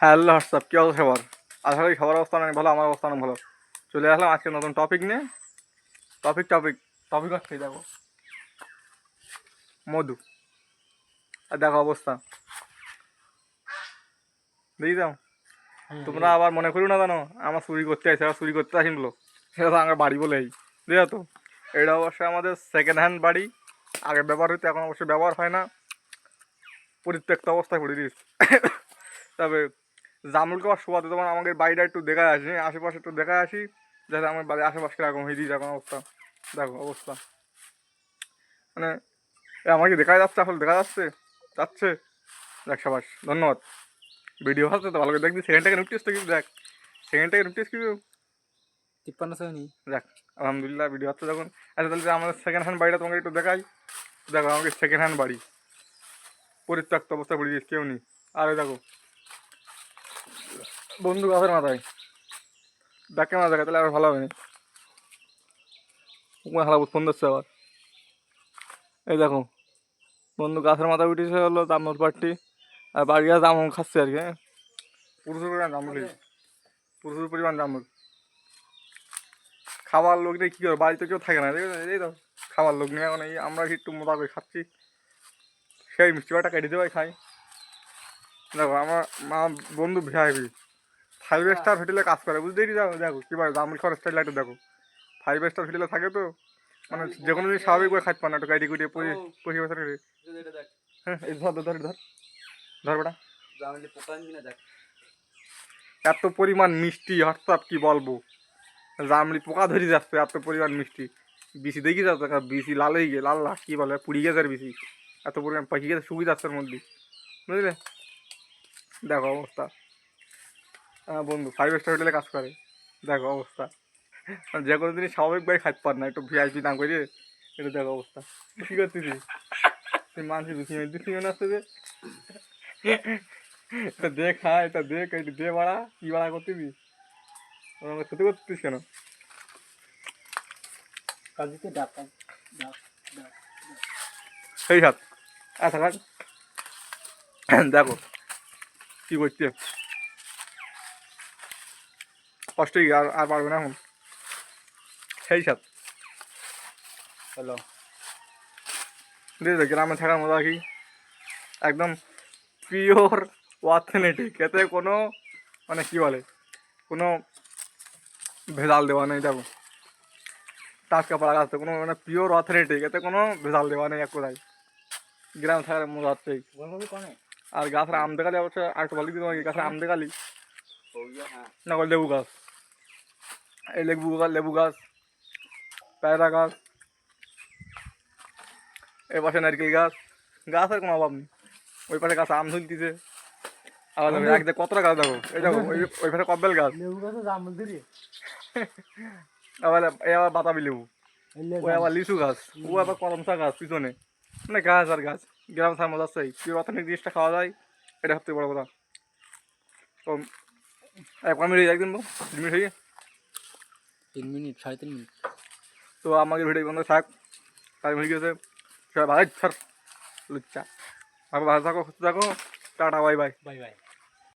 Hello WhatsApp কী অবস্থা সবার? আশা করি সবার অবস্থা অনেক ভালো আমার অবস্থা অনেক ভালো। চলে আসলাম আজকে নতুন টপিক নিয়ে। টপিক টপিক টপিক হচ্ছে দেখো। মধু। আর দেখো অবস্থা। দেখি যাও তোমরা আবার মনে করো না জানো আমার চুরি করতে আসে আর চুরি করতে আসিন বলো। সেটা তো আমার বাড়ি বলেই বুঝলো তো? এটা অবশ্যই আমাদের সেকেন্ড হ্যান্ড বাড়ি। আগে ব্যবহার হতো এখন অবশ্যই ব্যবহার হয় না। পরিত্যক্ত অবস্থায় পড়ে দিস তবে জামুল খাওয়ার শোয়াতে তোমার আমাদের বাড়িটা একটু দেখায় আসি আশেপাশে একটু দেখায় আসি যাতে আমার বাড়ির আশেপাশে এরকম হয়ে দিয়েছে এখন অবস্থা। দেখো অবস্থা। মানে এ আমাকে দেখা যাচ্ছে? আসলে দেখা যাচ্ছে? যাচ্ছে? দেখ সবাস ধন্যবাদ। ভিডিও হচ্ছে তো ভালো করে দেখবি। সেকেন্ড থেকে নোটিস তো কিন্তু দেখ। সেকেন্ড থেকে নোটিস কিন্তু তিপ্পান্ন শ্রেণি দেখ আলহামদুলিল্লাহ ভিডিও হচ্ছে যখন। আচ্ছা তাহলে আমাদের সেকেন্ড হ্যান্ড বাড়িটা তোমাকে একটু দেখাই। দেখো আমাকে সেকেন্ড হ্যান্ড বাড়ি। পরিত্যক্ত অবস্থা পড়ে দিয়েছে কেউ নেই। আর দেখো বন্ধু গাছের মাথায়। দেখে না দেখে তাহলে আর ভালো হবে না? ওখানে হালা ফোন দিচ্ছে আবার। এই দেখো বন্ধু গাছের মাথায় উঠেছে হলো জামুর পাটটি আর বাড়ি গাছ জামুন খাচ্ছে আর কি হ্যাঁ? প্রচুর পরিমাণ জামুন প্রচুর পরিমাণ জামুন খাবার লোক নেই কী করে বাড়িতে কেউ থাকে না এই তো খাবার লোক নেই এখন এই আমরা একটু মোটা করে খাচ্ছি? সেই মিষ্টি বাটা কেটে দেওয়াই খাই। দেখো আমার মা বন্ধু ভিআইপি ফাইভ স্টার হোটেলে কাজ করে বুঝতেই দেখো দেখো কী বলে দাম খরচ স্টাইল একটু দেখো। ফাইভ স্টার হোটেলে থাকে তো মানে যে কোনো জিনিস স্বাভাবিক করে খাইতে পারে না একটু গাড়ি কুটিয়ে পঁচিশ পঁচিশ বছর হ্যাঁ এই ধর ধর ধর ধর। বেটা। এত পরিমাণ মিষ্টি হোয়াটসঅ্যাপ কি বলব? জামলি পোকা ধরে যাচ্ছে এত পরিমাণ মিষ্টি। বিসি দেখি যাচ্ছে বিসি লাল হয়ে গিয়ে লাল লাল কী বলে পুড়ি গেছে আর বিসি। এত পরিমাণ পাখি গেছে শুকিয়ে যাচ্ছে মধ্যে বুঝলে? দেখো অবস্থা। বন্ধু ফাইভ স্টার হোটেলে কাজ করে। দেখো অবস্থা। যে কোনো জিনিস স্বাভাবিকভাবে খাইতে পার না একটু ভিআইপি দাম করে এটা দেখো অবস্থা। কী করতেছি তুই মানুষের দুঃখী দুঃখী মনে আসছে যে এটা দে খা এটা দে এটা দে বাড়া কি বাড়া করতেছি আমাকে ক্ষতি করতেছিস কেন? কাজীকে ডাক সেই হাত আচ্ছা দেখো কি করছে? কষ্ট কি আর আর পারবে না এখন। সেই সাত হ্যালো। বুঝলি গ্রামে থাকার মজা কি? একদম পিওর অথেনেটিক এতে কোনো মানে কি বলে? কোনো ভেজাল দেওয়া নেই দেখো। টাটকা পাড়া গাছ কোনো মানে পিওর অথেনেটিক এতে কোনো ভেজাল দেওয়া নেই এক কোথায়। গ্রামে থাকার মজা হচ্ছেই আর গাছের আম দেখালি অবশ্য আর একটু ভালো দিতে গাছের আম দেখালি? হ্যাঁ না করে লেবু গাছ। এই লেবু গাছ লেবু গাছ পেয়ারা গাছ এই পাশে নারকেল গাছ। গাছের কোনো অভাব নেই। ওই পাশে গাছ আম ধুলতিছে আবার এক দেখো কতটা গাছ দেখো এই দেখো ওই ওই পাশে কব্বেল গাছ। লেবু গাছে জামুল দিলি আবার এই আবার বাতাবি লেবু। ওই আবার লিচু গাছ ও আবার করমচা গাছ পিছনে। মানে গাছ আর গাছ গ্রাম থাকার মজা আছে। কি অর্থনৈতিক জিনিসটা খাওয়া যায় এটা সবথেকে বড় কথা। তো এক মিনিট একদিন তিন হয়ে তিন মিনিট সাড়ে তিন মিনিট। তো আমাকে ভিডিও বন্ধ থাক। তাই হয়ে গেছে। সবাই ভালো স্যার। লুচ্চা। ভালো ভালো থাকো সুস্থ থাকো। Tata bye bye bye bye